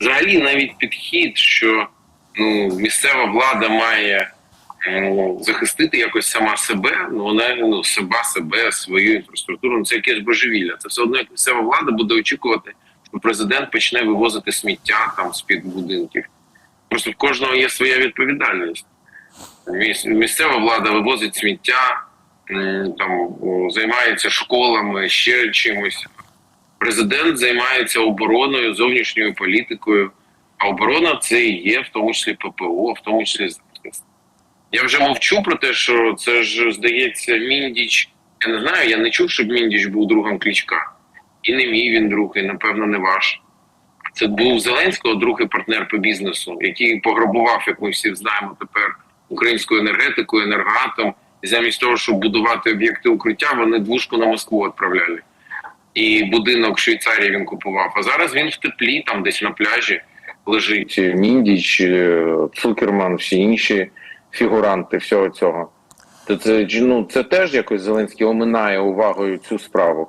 взагалі навіть підхід, що ну місцева влада має ну, захистити якось сама себе, ну вона ну себе, себе, свою інфраструктуру. Ну, це якесь божевілля. Це все одно як місцева влада буде очікувати, що президент почне вивозити сміття там з під будинків. Просто в кожного є своя відповідальність. Місцева влада вивозить сміття, там займається школами, ще чимось. Президент займається обороною, зовнішньою політикою. А оборона це і є, в тому числі ППО, в тому числі. Я вже мовчу про те, що це ж здається Міндіч. Я не знаю, я не чув, щоб Міндіч був другом Клічка. І не мій він друг, і напевно не ваш. Це був Зеленського друг і партнер по бізнесу, який пограбував, як ми всі знаємо тепер, українську енергетику, енергоатом. І замість того, щоб будувати об'єкти укриття, вони двушку на Москву відправляли. І будинок в Швейцарії він купував. А зараз він в теплі, там десь на пляжі лежить. Міндіч, е, Цукерман, всі інші фігуранти всього цього. То це, ну, це теж якось Зеленський оминає увагою цю справу.